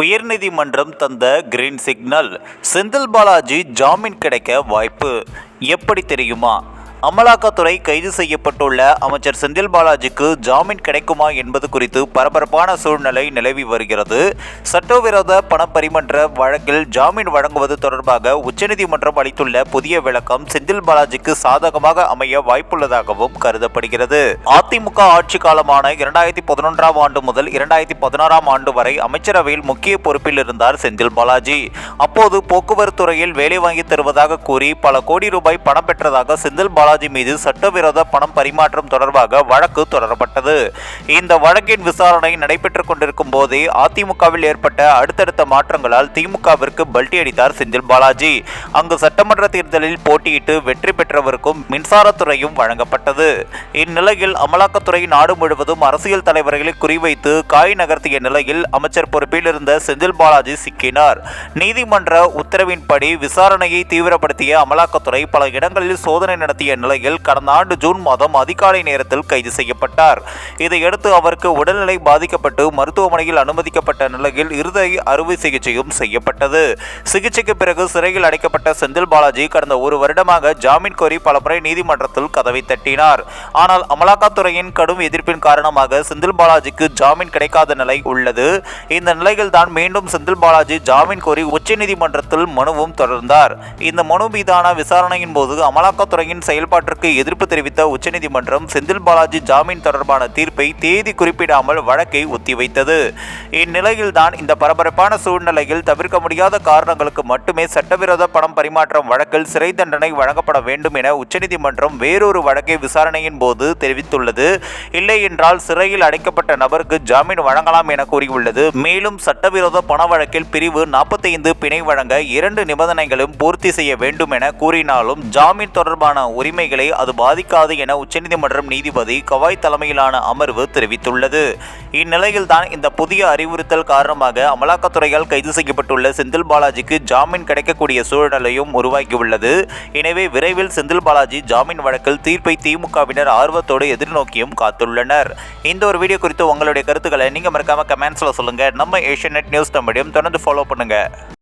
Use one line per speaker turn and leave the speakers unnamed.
உயர்நீதிமன்றம் தந்த green signal Senthil Balaji ஜாமீன் கிடைக்க வாய்ப்பு. எப்படி தெரியுமா? அமலாக்கத்துறை கைது செய்யப்பட்டுள்ள அமைச்சர் செந்தில் பாலாஜிக்கு ஜாமீன் கிடைக்குமா என்பது குறித்து பரபரப்பான சூழ்நிலை நிலவி வருகிறது. சட்டவிரோத பணப்பரிமன்ற வழக்கில் ஜாமீன் வழங்குவது தொடர்பாக உச்சநீதிமன்றம் அளித்துள்ள புதிய விளக்கம் செந்தில் பாலாஜிக்கு சாதகமாக அமைய வாய்ப்புள்ளதாகவும் கருதப்படுகிறது. அதிமுக ஆட்சி காலமான இரண்டாயிரத்தி பதினொன்றாம் ஆண்டு முதல் இரண்டாயிரத்தி பதினாறாம் ஆண்டு வரை அமைச்சரவையில் முக்கிய பொறுப்பில் இருந்தார் செந்தில் பாலாஜி. அப்போது போக்குவரத்து துறையில் வேலை வாங்கி தருவதாக கூறி பல கோடி ரூபாய் பணம் பெற்றதாக செந்தில் பாலாஜி பாலாஜி மீது சட்டவிரோத பணம் பரிமாற்றம் தொடர்பாக வழக்கு தொடரப்பட்டது. இந்த வழக்கின் விசாரணை நடைபெற்றுக் கொண்டிருக்கும் போதே அதிமுகவில் ஏற்பட்ட அடுத்தடுத்த மாற்றங்களால் திமுகவிற்கு பல்டி அடித்தார் செந்தில் பாலாஜி. அங்கு சட்டமன்ற தேர்தலில் போட்டியிட்டு வெற்றி பெற்றவருக்கும் மின்சாரத்துறையும் வழங்கப்பட்டது. இந்நிலையில் அமலாக்கத்துறை நாடு முழுவதும் அரசியல் தலைவர்களை குறிவைத்து காய் நகர்த்திய நிலையில் அமைச்சர் பொறுப்பில் இருந்த செந்தில் பாலாஜி சிக்கினார். நீதிமன்ற உத்தரவின்படி விசாரணையை தீவிரப்படுத்திய அமலாக்கத்துறை பல இடங்களில் சோதனை நடத்திய நிலையில் கடந்த ஆண்டு ஜூன் மாதம் அதிகாலை நேரத்தில் கைது செய்யப்பட்டார். இதையடுத்து அவருக்கு உடல்நிலை பாதிக்கப்பட்டு மருத்துவமனையில் அனுமதிக்கப்பட்ட நிலையில் இருதய அறுவை சிகிச்சையும் செய்யப்பட்டது. சிகிச்சைக்கு பிறகு சிறையில் அடைக்கப்பட்ட செந்தில் பாலாஜி கடந்த ஒரு வருடமாக ஜாமீன் கோரி பலமுறை நீதிமன்றத்தில் கதவை தட்டினார். ஆனால் அமலாக்கத்துறையின் கடும் எதிர்ப்பின் காரணமாக செந்தில் பாலாஜிக்கு ஜாமீன் கிடைக்காத நிலை உள்ளது. இந்த நிலையில் தான் மீண்டும் செந்தில் பாலாஜி ஜாமீன் கோரி உச்சநீதிமன்றத்தில் மனுவும் தொடர்ந்தார். இந்த மனு மீதான விசாரணையின் போது அமலாக்கத்துறையின் செயல்பாட்டிற்கு எதிர்ப்பு தெரிவித்த உச்சநீதிமன்றம் செந்தில் பாலாஜி ஜாமீன் தொடர்பான தீர்ப்பை தேதி குறிப்பிடாமல் வழக்கை ஒத்திவைத்தது. இந்நிலையில்தான் இந்த பரபரப்பான சூழ்நிலையில் தவிர்க்க முடியாத காரணங்களுக்கு மட்டுமே சட்டவிரோத பணம் பரிமாற்றம் வழக்கில் சிறை தண்டனை வழங்கப்பட வேண்டும் என உச்சநீதிமன்றம் வேறொரு வழக்கை விசாரணையின் போது தெரிவித்துள்ளது. இல்லை என்றால் சிறையில் அடைக்கப்பட்ட நபருக்கு ஜாமீன் வழங்கலாம் என கூறியுள்ளது. மேலும் சட்டவிரோத பண வழக்கில் பிரிவு நாற்பத்தைந்து பிணை வழங்க இரண்டு நிபந்தனைகளும் பூர்த்தி செய்ய வேண்டும் என கூறினாலும் ஜாமீன் தொடர்பான உரிமை உரிமைகளை அது பாதிக்காது என உச்சநீதிமன்றம் நீதிபதி கவாய் தலைமையிலான அமர்வு தெரிவித்துள்ளது. இந்நிலையில் தான் இந்த புதிய அறிவுறுத்தல் காரணமாக அமலாக்கத்துறையால் கைது செய்யப்பட்டுள்ள செந்தில் பாலாஜிக்கு ஜாமீன் கிடைக்கக்கூடிய சூழலையும் உருவாகியுள்ளது. எனவே விரைவில் செந்தில் பாலாஜி ஜாமீன் வழக்கில் தீர்ப்பை திமுகவினர் ஆர்வத்தோடு எதிர்நோக்கியும் காத்துள்ளனர். இந்த ஒரு வீடியோ குறித்து உங்களுடைய கருத்துக்களை நீங்கள் மறக்காம கமெண்ட்ஸில் சொல்லுங்கள் நம்ம ஏஷியநெட் நியூஸ் தமிழையும் தொடர்ந்து ஃபாலோ பண்ணுங்கள்